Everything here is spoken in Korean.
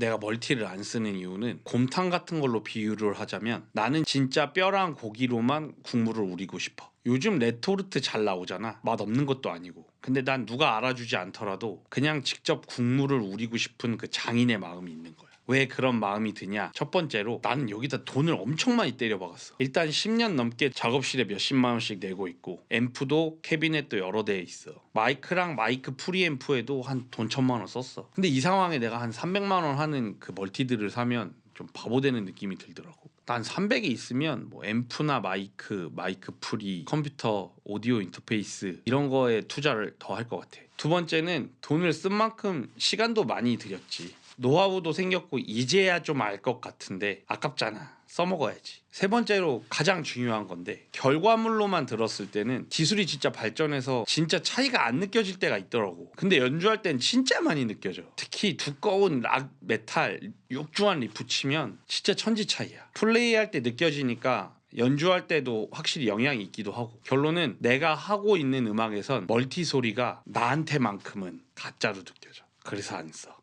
내가 멀티를 안 쓰는 이유는 곰탕 같은 걸로 비유를 하자면 나는 진짜 뼈랑 고기로만 국물을 우리고 싶어. 요즘 레토르트 잘 나오잖아. 맛 없는 것도 아니고. 근데 난 누가 알아주지 않더라도 그냥 직접 국물을 우리고 싶은 그 장인의 마음이 있는 거야. 왜 그런 마음이 드냐? 첫 번째로 나는 여기다 돈을 엄청 많이 때려박았어. 일단 10년 넘게 작업실에 몇십만 원씩 내고 있고 앰프도 캐비넷도 여러 대 있어. 마이크랑 마이크 프리앰프에도 한 돈 천만 원 썼어. 근데 이 상황에 내가 한 300만 원 하는 그 멀티들을 사면 좀 바보 되는 느낌이 들더라고. 난 300이 있으면 뭐 앰프나 마이크, 마이크 프리, 컴퓨터, 오디오 인터페이스 이런 거에 투자를 더 할 것 같아. 두 번째는 돈을 쓴 만큼 시간도 많이 들였지. 노하우도 생겼고 이제야 좀 알 것 같은데 아깝잖아. 써먹어야지. 세 번째로 가장 중요한 건데 결과물로만 들었을 때는 기술이 진짜 발전해서 진짜 차이가 안 느껴질 때가 있더라고. 근데 연주할 땐 진짜 많이 느껴져. 특히 두꺼운 락 메탈 육중한 리프 치면 진짜 천지 차이야. 플레이할 때 느껴지니까 연주할 때도 확실히 영향이 있기도 하고 결론은 내가 하고 있는 음악에선 멀티 소리가 나한테만큼은 가짜로 느껴져. 그래서 안 써.